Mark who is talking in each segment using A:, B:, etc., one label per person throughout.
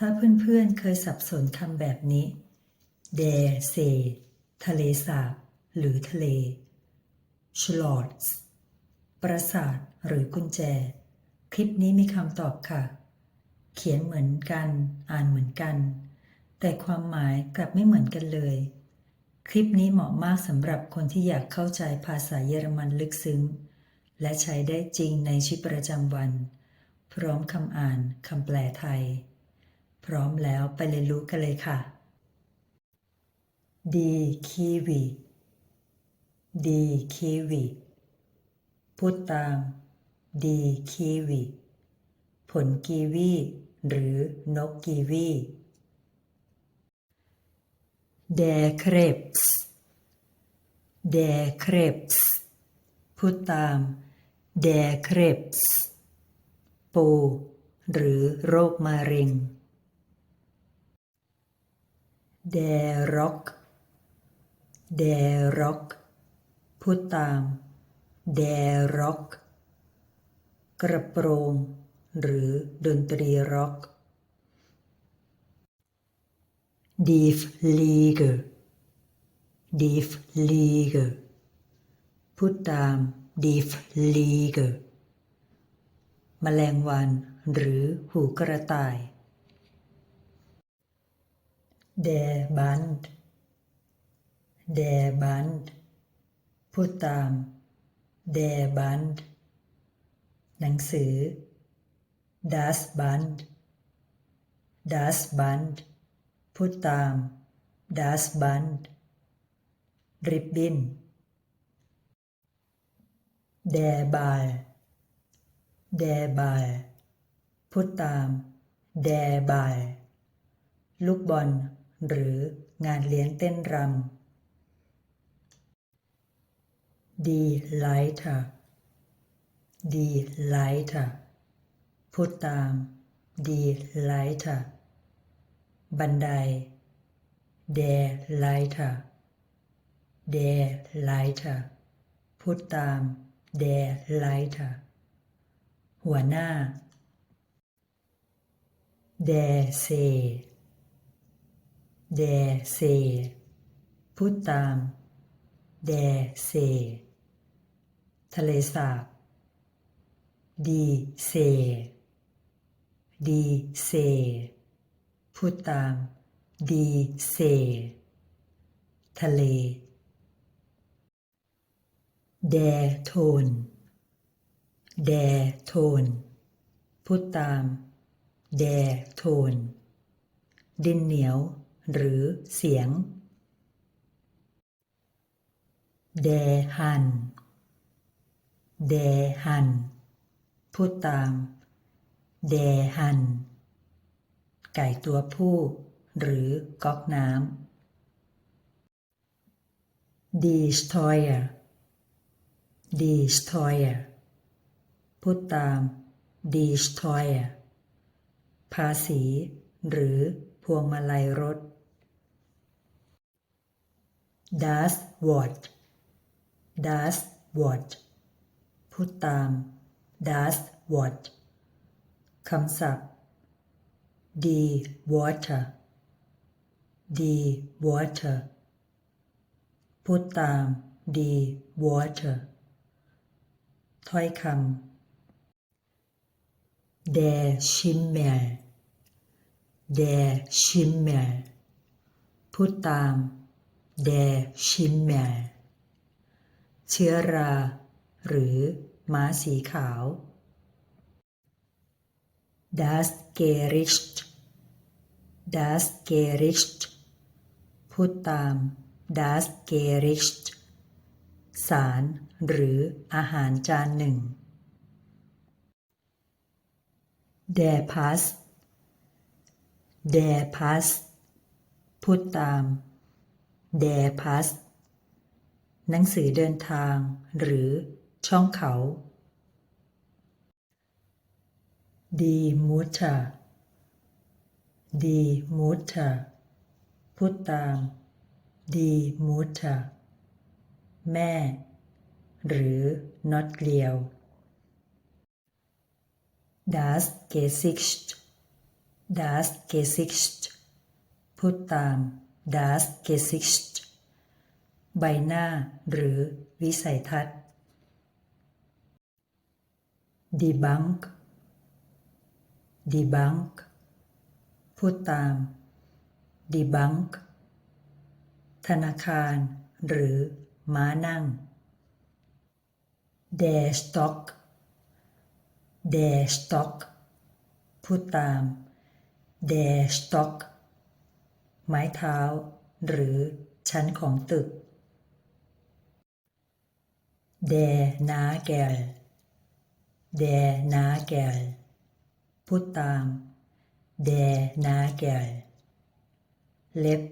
A: ถ้าเพื่อนๆเคยสับสนคำแบบนี้ แดเซ ทะเลสาบ หรือทะเลชลอตส์ปราสาทหรือกุญแจ คลิปนี้มีคำตอบค่ะ เขียนเหมือนกัน อ่านเหมือนกัน แต่ความหมายกลับไม่เหมือนกันเลย คลิปนี้เหมาะมากสำหรับคนที่อยากเข้าใจภาษาเยอรมันลึกซึ้ง และใช้ได้จริงในชีวิตประจำวัน พร้อมคำอ่านคำแปลไทย พร้อมแล้วไปเรียนรู้กันเลยค่ะ ดีคีวีดีคีวีพูดตามดีคีวีผลกีวีหรือนกกีวี Der Krebs Der Krebs พูดตาม Der Krebs ปูหรือโรคมะเร็ง Der Rock Der Rock พูดตาม Der Rock กระโปรง หรือดนตรีร็อก Die Fliege Die Fliege พูดตาม Die Fliege แมลงวันหรือหูกระต่าย Der Band Der Band พูดตาม Der Band หนังสือ Das Band Das Band พูดตาม Das Band ริบบิ้น Der Ball Der Ball พูดตาม Der Ball ลูกบอล หรืองานเลี้ยงเต้นรำ Die Leiter Die Leiter พูดตาม Die Leiter บันได Der Leiter Der Leiter พูดตาม Der Leiter หัวหน้า Der See Der See พูดตาม Der See ทะเลสาบ Die See Die See พูดตาม Die See ทะเล Der Ton Der Ton พูดตาม Der Ton ดินเหนียว หรือเสียง Der Han Der Han พูดตาม Der Han ไก่ตัวผู้ หรือก๊อกน้ำ Die Steuer Die Steuer พูดตาม Die Steuer ภาษี หรือพวงมาลัยรถ Das Wort Das Wort พูดตาม Das Wort คำศัพท์ Die Water Die Water พูดตาม Die Water ถ้อยคำ Der Schimmel Der Schimmel พูดตาม แดชินแมเชื้อรา หรือม้าสีขาว Das Gericht Das Gericht พูดตาม Das Gericht สารหรืออาหารจานหนึ่ง Der Pass Der Pass พูดตาม Der Pass หนังสือเดินทาง หรือช่องเขา Die Mutter Die Mutter พูดตาม Die Mutter แม่ หรือ not เกลียว Das Gesicht das Gesicht พูดตาม das Gesicht ใบหน้าหรือวิสัยทัศน์ die Bank die Bank พูดตาม die Bank ธนาคาร หรือ ม้านั่ง der Stock der Stock พูดตาม der Stock ไม้เท้า หรือชั้นของตึก der Nagel der Nagel พูดตาม der Nagel เล็บ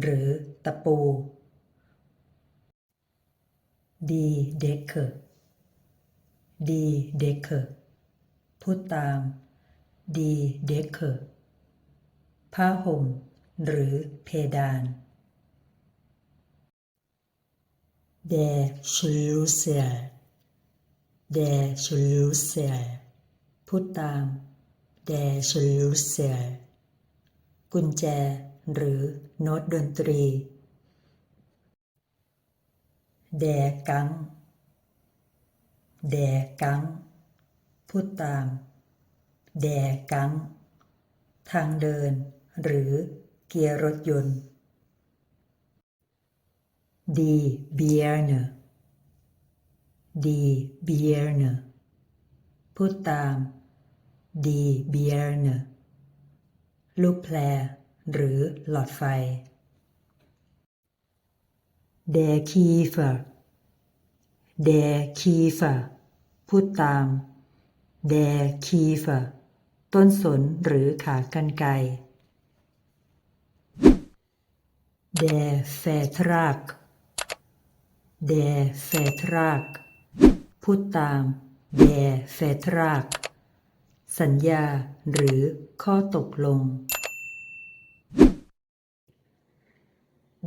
A: หรือตะปู die Decke die Decke พูดตาม die Decke ผ้าห่ม หรือเพดาน der Schlüssel der Schlüssel พูดตาม der Schlüssel กุญแจหรือโน้ตดนตรี der Gang der Gang พูดตาม der Gang ทางเดินหรือ เกียร์รถยนต์ die Birne die Birne พูดตาม die Birne ลูกแพรหรือหลอดไฟ der Kiefer der Kiefer พูดตาม der Kiefer ต้นสนหรือขากรรไกร der Vertrag der Vertrag พูดตาม der Vertrag สัญญาหรือข้อตกลง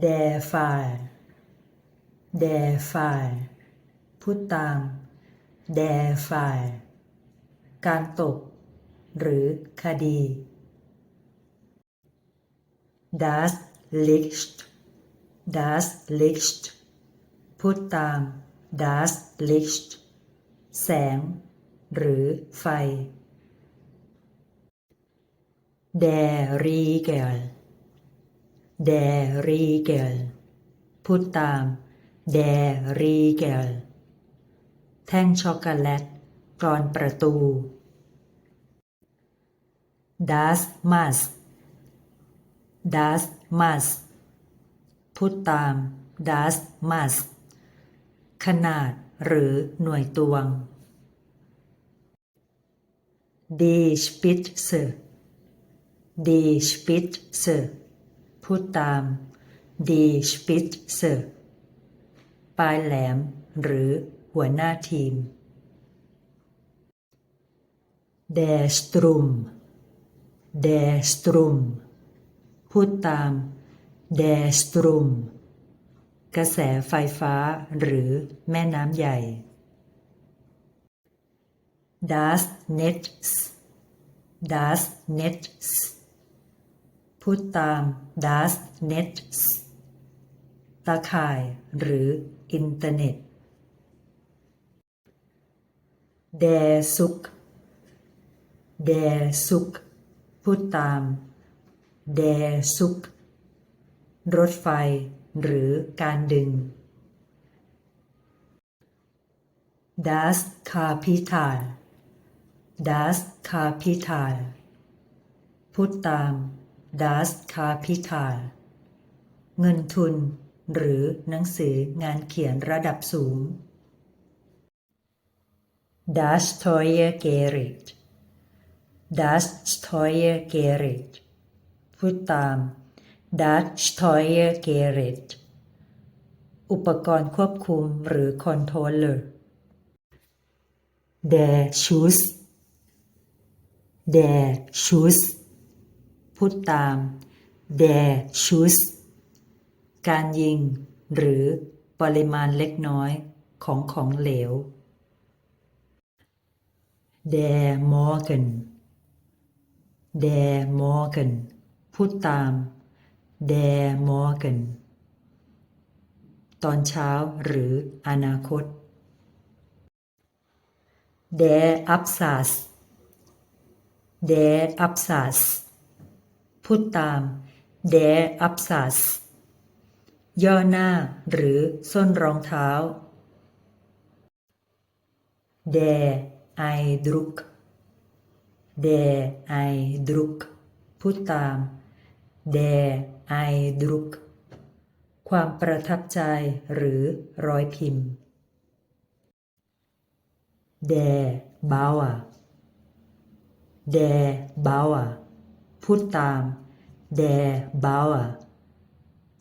A: der Fall der Fall พูดตาม der Fall การตก หรือคดี das Licht das Licht พูดตาม das Licht แสง หรือไฟ der Riegel der Riegel พูดตาม der Riegel แท่งช็อกโกแลตกรอนประตู das Maß das Maß พูดตาม das Maß ขนาดหรือหน่วยตวง die Spitze die Spitze พูดตาม die Spitze ปลายแหลมหรือหัวหน้าทีม der Strom der Strom พูดตาม der Strom กระแสไฟฟ้าหรือแม่น้ำใหญ่ das Netz das Netz พูดตาม das Netz ตาข่ายหรืออินเทอร์เน็ต der Zug der Zug พูดตาม der Zug รถไฟ หรือการดึง das Kapital das Kapital พูดตาม das Kapital เงินทุน หรือหนังสืองานเขียนระดับสูง das teure Gerät das teure Gerät พูดตาม das teure Gerät อุปกรณ์ควบคุมหรือคอนโทรลเลอร์ der Schuss der Schuss พูดตาม der Schuss การยิงหรือปริมาณเล็กน้อยของของเหลว der Morgen der Morgen พูดตาม der Morgen ตอนเช้าหรืออนาคต der Absatz der Absatz พูดตาม der Absatz ย่อหน้าหรือส้นรองเท้า der Eindruck der Eindruck พูดตาม der Eindruck ความประทับใจหรือรอยพิมพ์ der Bauer der Bauer พูดตาม der Bauer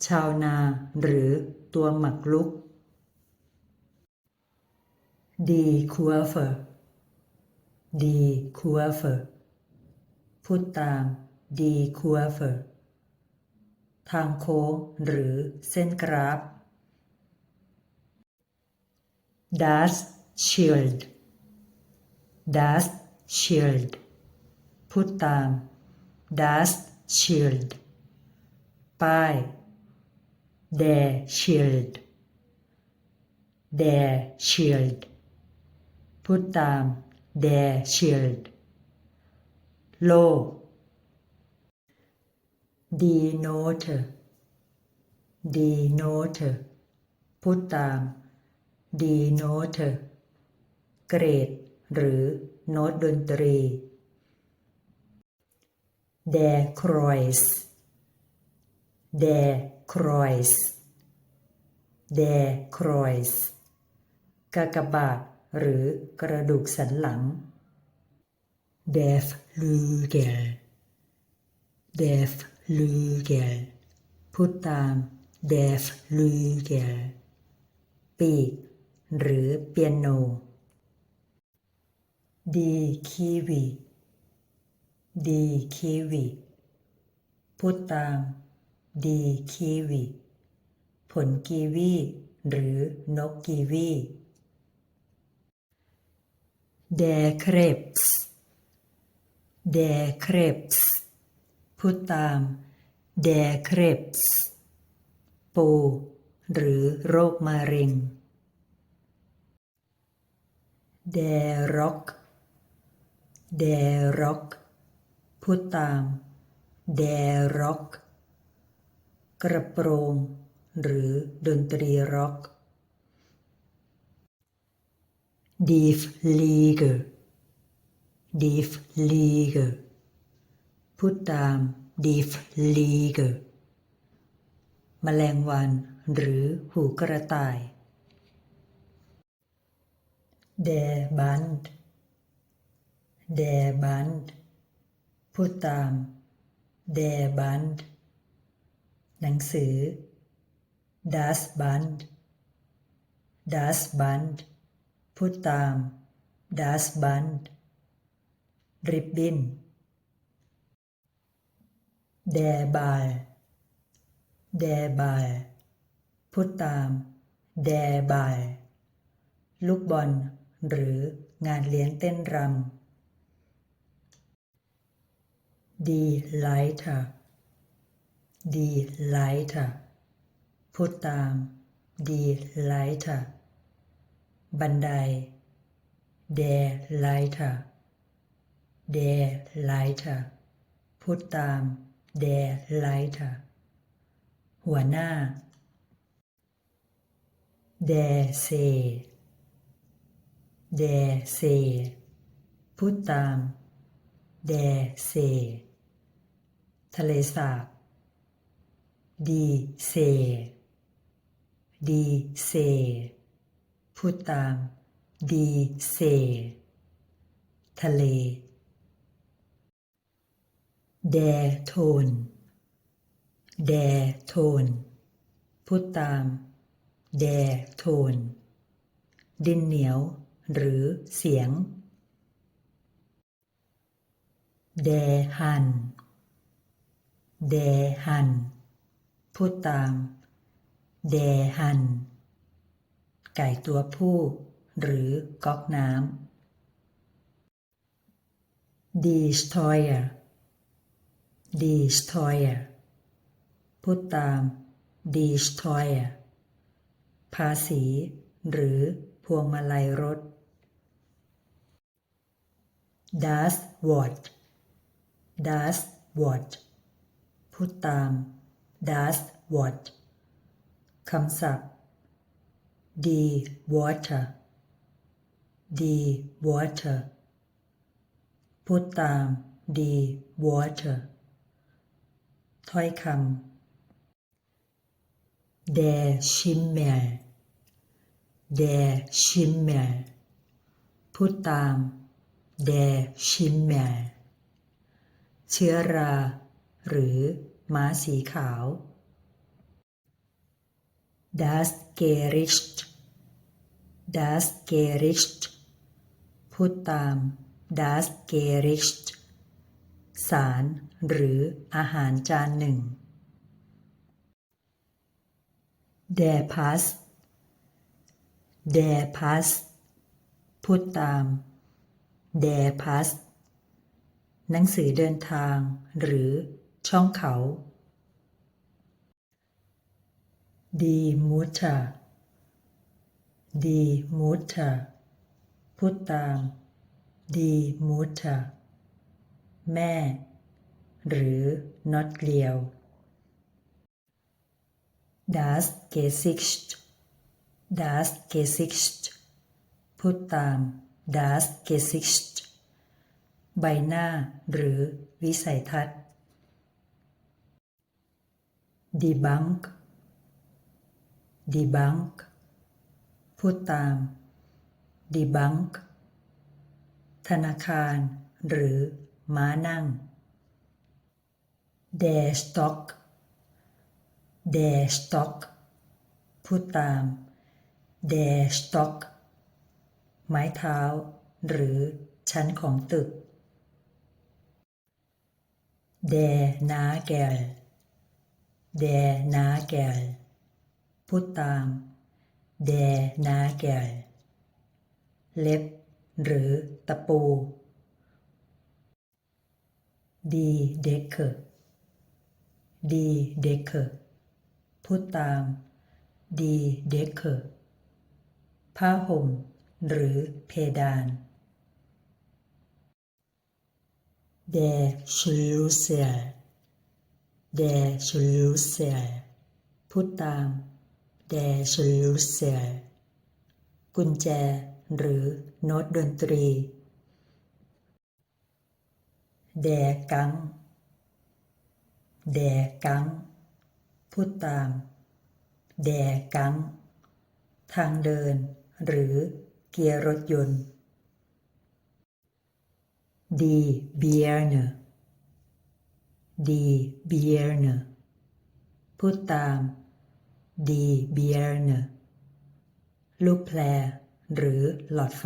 A: ชาวนาหรือตัวหมักลุก die Kurve die Kurve พูดตาม die Kurve ทางโค้งหรือเส้นกราฟ das Schild das Schild พูดตาม das Schild ป้าย der Schild der Schild พูดตาม der Schild โลก denote denote พูดตาม denote เกรด หรือโน้ตดนตรี der Kreuz der Kreuz der Kreuz กากบาทหรือกระดูกสันหลัง der Flügel der Flügel พูดตาม der Flügel ปีก หรือเปียโน die Kiwi die Kiwi พูดตาม die Kiwi ผลกีวี หรือนกกีวี der Krebs der Krebs พูดตาม der Krebs ปูหรือโรคมะเร็ง der Rock der Rock พูดตาม der Rock กระโปรง หรือดนตรีร็อก Die Fliege Die Fliege พูดตาม Die Fliege แมลงวันหรือหูกระต่าย Der Band Der Band พูดตาม Der Band หนังสือ Das Band Das Band พูดตาม Das Band ริ บบิ้น Der Ball Der Ball พูดตาม Der Ball ลูกบอล หรืองานเลี้ยงเต้นรำ Die Leiter Die Leiter พูดตาม Die Leiter บันได Der Leiter Der Leiter พูดตาม Der Leiter หัวหน้า Der See Der See พูดตาม Der See ทะเลสาบ Die See Die See พูดตาม Die See ทะเล แดโทน แดโทน พูดตาม แดโทน ดินเหนียว หรือเสียง แดหัน แดหัน พูดตาม แดหัน ไก่ตัวผู้ หรือก๊อกน้ำ destroyer destroyer พูดตาม destroyer ภาษี หรือพวงมาลัยรถ das Wort das Wort พูดตาม das Wort คำศัพท์ die Water die Water พูดตาม die Water ถ้อยคำ der Schimmel der Schimmel พูดตาม der Schimmel เชื้อรา หรือม้าสีขาว das Gericht das Gericht พูดตาม das Gericht สาร หรืออาหารจานหนึ่งเดพัสเดพัส พูดตามเดพัส หนังสือเดินทาง หรือช่องเขาดีมูชาดีมูชาพูดตาม ดีมูชา แม่ หรือ not เกลียว das Gesicht das Gesicht พูดตาม das Gesicht ใบหน้าหรือวิสัยทัศน์ die Bank die Bank พูดตาม die Bank ธนาคารหรือ ม้านั่ง der Stock der Stock พูดตาม der Stock ไม้เท้า หรือชั้นของตึก der Nagel der Nagel พูดตาม der Nagel เล็บ หรือตะปู ดีเด็กเกอร์ดีเด็กเกอร์พูดตามดีเด็กเกอร์ผ้าห่มหรือเพดาน Der Schlüssel Der Schlüssel พูดตาม Der Schlüssel กุญแจหรือโน้ตดนตรี แดกัง แดกัง พูดตาม แดกัง ทางเดิน หรือเกียร์รถยนต์ ดีเบียร์เนดีเบียร์เนพูดตาม ดีเบียร์เนลูกแพรหรือหลอดไฟ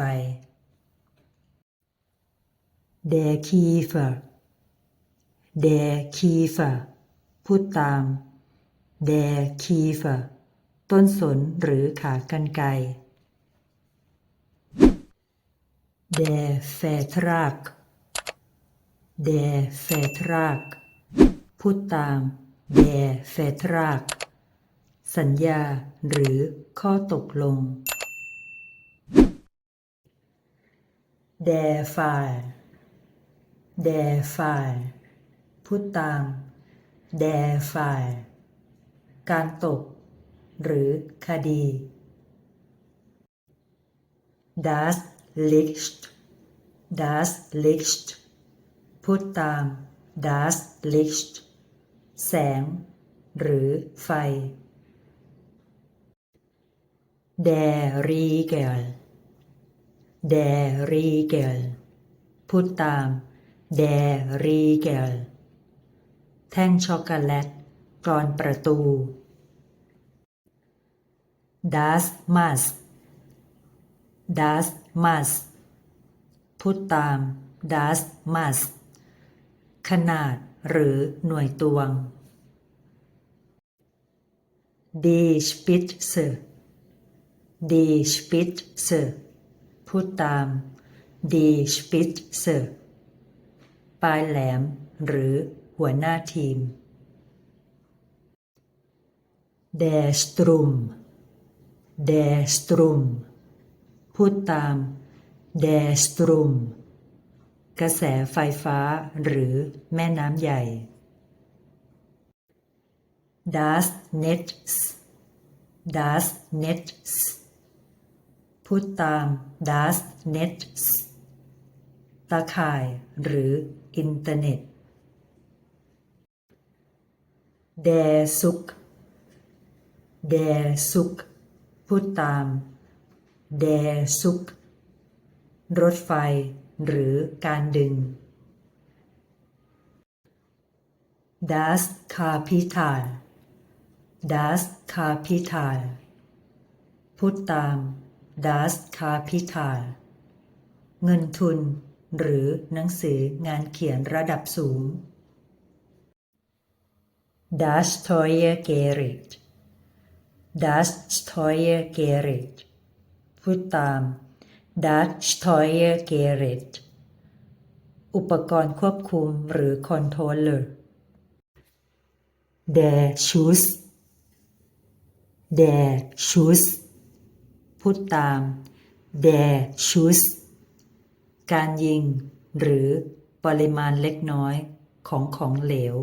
A: der Kiefer der Kiefer พูดตาม der Kiefer ต้นสนหรือขากรรไกร der Vertrag der Vertrag พูดตาม der Vertrag สัญญาหรือข้อตกลง der Fall der Fall พูดตาม der Fall การตก หรือคดี das Licht das Licht พูดตาม das Licht แสง หรือไฟ der Riegel der Riegel พูดตาม der Riegel แท่งช็อกโกแลตกรอนประตู das Maß das Maß พูดตาม das Maß ขนาดหรือหน่วยตวง die Spitze die Spitze พูดตาม die Spitze ปลายแหลม หรือหัวหน้าทีม Der Strom Der Strom พูดตาม Der Strom กระแสไฟฟ้าหรือแม่น้ำใหญ่ Das Netz Das Netz พูดตาม Das Netz ตาข่ายหรือ อินเทอร์เน็ตเดสุกเดสุกพูดตามเดสุกรถไฟหรือการดึง Das Kapital Das Kapital พูดตาม Das Kapital เงินทุน หรือหนังสืองานเขียนระดับสูง Das teure Gerät Das teure Gerät พูดตาม Das teure Gerät อุปกรณ์ควบคุมหรือคอนโทรลเลอร์ Der Schuss Der Schuss พูดตาม Der Schuss การยิง หรือปริมาณเล็กน้อยของของเหลว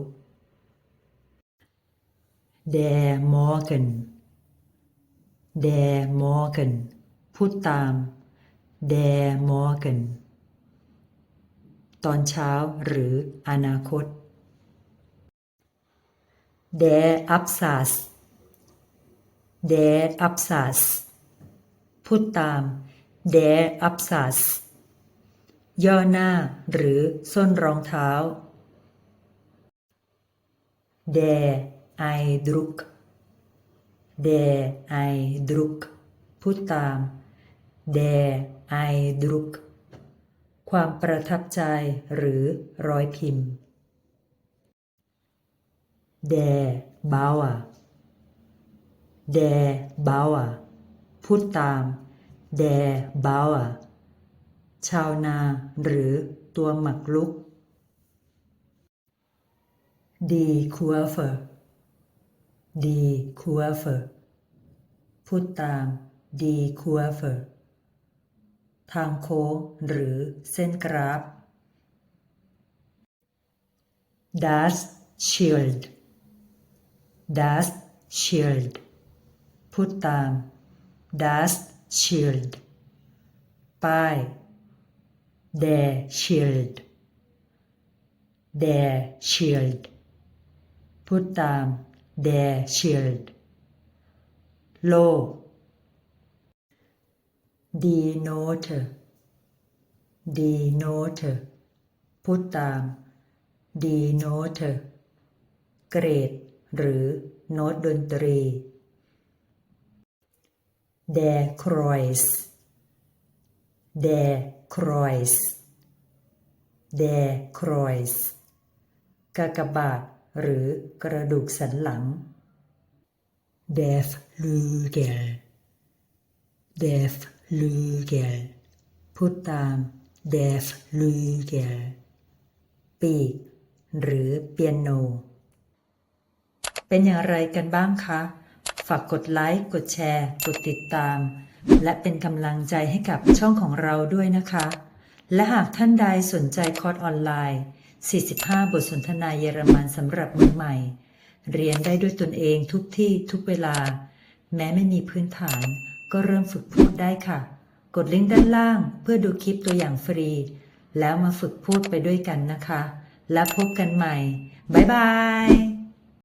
A: Der Morgen Der Morgen พูดตาม Der Morgen ตอนเช้าหรืออนาคต Der Absatz Der Absatz พูดตาม Der Absatz ย่อหน้าหรือส้นรองเท้า Der Eindruck Der Eindruck พูดตาม Der Eindruck ความประทับใจหรือรอยพิมพ์ Der Bauer Der Bauer พูดตาม Der Bauer ชาวนาหรือตัวหมักลุก Die Kurve Die Kurve พูดตาม Die Kurve ทางโค้งหรือเส้นกราฟ Das Schild Das Schild พูดตาม Das Schild ป้าย Der Schild Der shield. พูดตาม Der shield. โล denote denote พูดตาม denote เกรด หรือโน้ตดนตรี Der Kreuz Der Kreuz Der Kreuz กากบาทหรือกระดูกสันหลัง Der Flügel Der Flügel พูดตาม Der Flügel ปีกหรือเปียโน เป็นอย่างไรกันบ้างคะ ฝากกดไลค์ กดแชร์ กดติดตาม และเป็นกำลังใจให้กับช่องของเราด้วยนะคะ และหากท่านใดสนใจคอร์สออนไลน์ 45 บทสนทนาเยอรมันสำหรับมือใหม่ เรียนได้ด้วยตนเองทุกที่ทุกเวลา แม้ไม่มีพื้นฐาน ก็เริ่มฝึกพูดได้ค่ะ กดลิงก์ด้านล่างเพื่อดูคลิปตัวอย่างฟรี แล้วมาฝึกพูดไปด้วยกันนะคะ แล้วพบกันใหม่ บ๊ายบาย